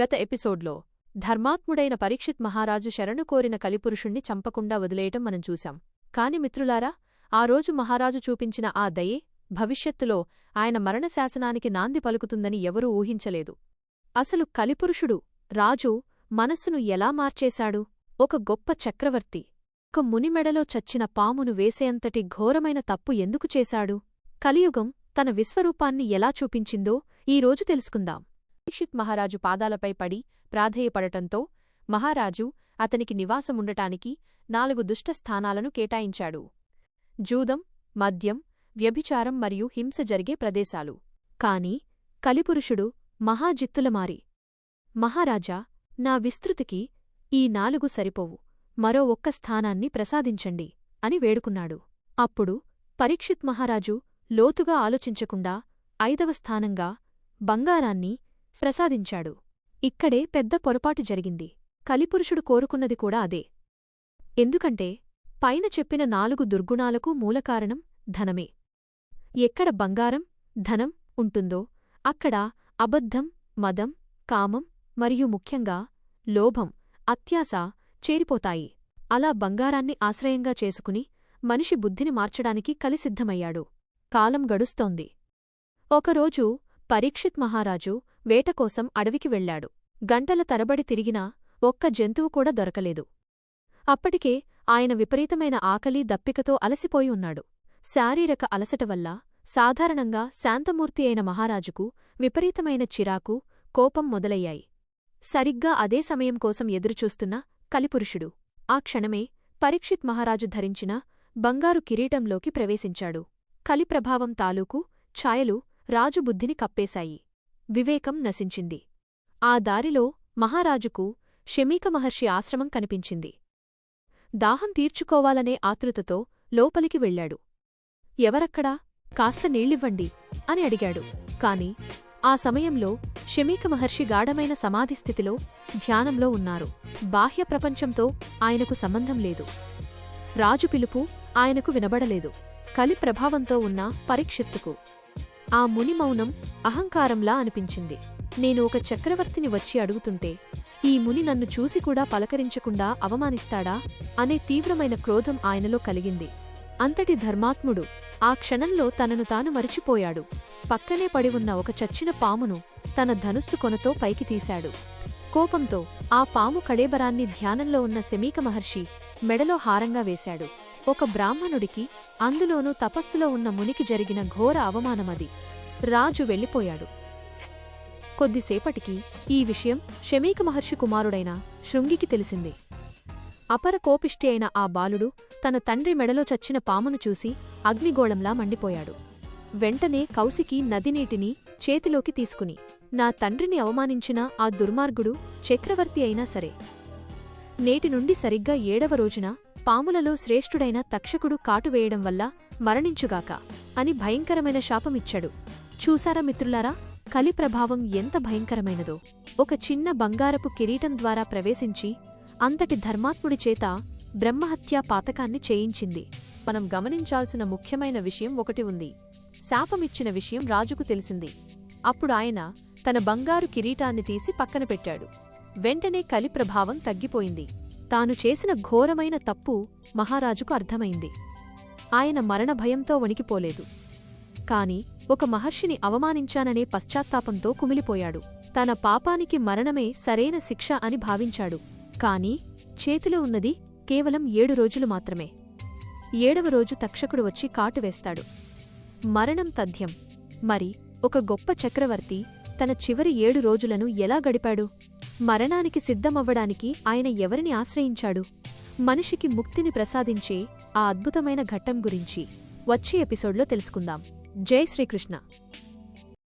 గత ఎపిసోడ్లో ధర్మాత్ముడైన పరీక్షిత్ మహారాజు శరణు కోరిన కలిపురుషుణ్ణి చంపకుండా వదిలేయటం మనం చూశాం. కాని మిత్రులారా ఆ రోజు మహారాజు చూపించిన ఆ దయే భవిష్యత్తులో ఆయన మరణశాసనానికి నాంది పలుకుతుందని ఎవరూ ఊహించలేదు. అసలు కలిపురుషుడు రాజు మనస్సును ఎలా మార్చేశాడు? ఒక గొప్ప చక్రవర్తి ఒక మునిమెడలో చచ్చిన పామును వేసేంతటి ఘోరమైన తప్పు ఎందుకు చేశాడు? కలియుగం తన విశ్వరూపాన్ని ఎలా చూపించిందో ఈరోజు తెలుసుకుందాం. పరీక్షిత్ మహారాజు పాదాలపై పడి ప్రాధేయపడటంతో మహారాజు అతనికి నివాసముండటానికి నాలుగు దుష్ట స్థానాలను కేటాయించాడు. జూదం మద్యం వ్యభిచారం మరియు హింస జరిగే ప్రదేశాలు. కాని కలిపురుషుడు మహాజిత్తులమారి. మహారాజా నా విస్తృతికి ఈ నాలుగు సరిపోవు. మరో ఒక్క స్థానాన్ని ప్రసాదించండి అని వేడుకున్నాడు. అప్పుడు పరీక్షిత్ మహారాజు లోతుగా ఆలోచించకుండా ఐదవ స్థానంగా బంగారాన్ని ప్రసాదించాడు. ఇక్కడే పెద్ద పొరపాటు జరిగింది. కలిపురుషుడు కోరుకున్నది కూడా అదే. ఎందుకంటే పైన చెప్పిన నాలుగు దుర్గుణాలకు మూలకారణం ధనమే. ఎక్కడ బంగారం ధనం ఉంటుందో అక్కడ అబద్ధం మదం కామం మరియు ముఖ్యంగా లోభం అత్యాశ చేరిపోతాయి. అలా బంగారాన్ని ఆశ్రయంగా చేసుకుని మనిషి బుద్ధిని మార్చడానికి కలిసిద్ధమయ్యాడు. కాలం గడుస్తోంది. ఒకరోజు పరీక్షిత్ మహారాజు వేటకోసం అడవికి వెళ్ళాడు గంటల తరబడి తిరిగినా ఒక్క జంతువు కూడా దొరకలేదు. అప్పటికే ఆయన విపరీతమైన ఆకలి దప్పికతో అలసిపోయి ఉన్నాడు. శారీరక అలసట వల్ల సాధారణంగా శాంతమూర్తి అయిన మహారాజుకు విపరీతమైన చిరాకు కోపం మొదలయ్యాయి. సరిగ్గా అదే సమయం కోసం ఎదురుచూస్తున్న కలిపురుషుడు. ఆ క్షణమే పరీక్షిత్ మహారాజు ధరించిన బంగారు కిరీటంలోకి ప్రవేశించాడు. కలిప్రభావం తాలూకు ఛాయలు రాజు బుద్ధిని కప్పేశాయి. వివేకం నశించింది. ఆ దారిలో మహారాజుకు షమీక మహర్షి ఆశ్రమం కనిపించింది. దాహం తీర్చుకోవాలనే ఆతృతతో లోపలికి వెళ్ళాడు. ఎవరక్కడా? కాస్త నీళ్ళివ్వండి అని అడిగాడు. కాని ఆ సమయంలో షమీక మహర్షి గాఢమైన సమాధిస్థితిలో ధ్యానంలో ఉన్నారు. బాహ్య ప్రపంచంతో ఆయనకు సంబంధం లేదు. రాజు పిలుపు ఆయనకు వినబడలేదు. కలి ప్రభావంతో ఉన్న పరీక్షిత్తుకు ఆ ముని మౌనం అహంకారంలా అనిపించింది. నేను ఒక చక్రవర్తిని వచ్చి అడుగుతుంటే ఈ ముని నన్ను చూసి కూడా పలకరించకుండా అవమానిస్తాడా? అనే తీవ్రమైన క్రోధం ఆయనలో కలిగింది. అంతటి ధర్మాత్ముడు ఆ క్షణంలో తనను తాను మరిచిపోయాడు. పక్కనే పడి ఉన్న ఒక చచ్చిన పామును తన ధనుస్సు కొనతో పైకి తీశాడు. కోపంతో ఆ పాము కడేబరాన్ని ధ్యానంలో ఉన్న శమీక మహర్షి మెడలో హారంగా వేశాడు. ఒక బ్రాహ్మణుడికి అందులోనూ తపస్సులో ఉన్న మునికి జరిగిన ఘోర అవమానమది రాజు వెళ్ళిపోయాడు. కొద్దిసేపటికి ఈ విషయం షమీక మహర్షి కుమారుడైన శృంగికి తెలిసింది. అపర కోపిష్టి అయిన ఆ బాలుడు తన తండ్రి మెడలో చచ్చిన పామును చూసి అగ్నిగోళంలా మండిపోయాడు. వెంటనే కౌశికి నదినీటిని చేతిలోకి తీసుకుని నా తండ్రిని అవమానించిన ఆ దుర్మార్గుడు చక్రవర్తి అయినా సరే. నేటి నుండి సరిగ్గా ఏడవ రోజున పాములలో శ్రేష్ఠుడైన తక్షకుడు కాటువేయడం వల్ల మరణించుగాక అని భయంకరమైన శాపమిచ్చాడు. చూసారా మిత్రులారా? కలి ప్రభావం ఎంత భయంకరమైనదో. ఒక చిన్న బంగారపు కిరీటం ద్వారా ప్రవేశించి అంతటి ధర్మాత్ముడి చేత బ్రహ్మహత్యా పాతకాన్ని చేయించింది. మనం గమనించాల్సిన ముఖ్యమైన విషయం ఒకటి ఉంది. శాపమిచ్చిన విషయం రాజుకు తెలిసింది. అప్పుడు ఆయన తన బంగారు కిరీటాన్ని తీసి పక్కన పెట్టాడు. వెంటనే కలి ప్రభావం తగ్గిపోయింది. తాను చేసిన ఘోరమైన తప్పు మహారాజుకు అర్థమైంది. ఆయన మరణ భయంతో వణికిపోలేదు. కాని ఒక మహర్షిని అవమానించాననే పశ్చాత్తాపంతో కుమిలిపోయాడు. తన పాపానికి మరణమే సరైన శిక్ష అని భావించాడు. కాని చేతిలో ఉన్నది కేవలం ఏడు రోజులు మాత్రమే. ఏడవ రోజు తక్షకుడు వచ్చి కాటు వేస్తాడు. మరణం తథ్యం. మరి ఒక గొప్ప చక్రవర్తి తన చివరి ఏడు రోజులను ఎలా గడిపాడు? మరణానికి సిద్ధమవ్వడానికి ఆయన ఎవరిని ఆశ్రయించాడు? మనిషికి ముక్తిని ప్రసాదించే ఆ అద్భుతమైన ఘట్టం గురించి వచ్చే ఎపిసోడ్లో తెలుసుకుందాం. జై శ్రీకృష్ణ.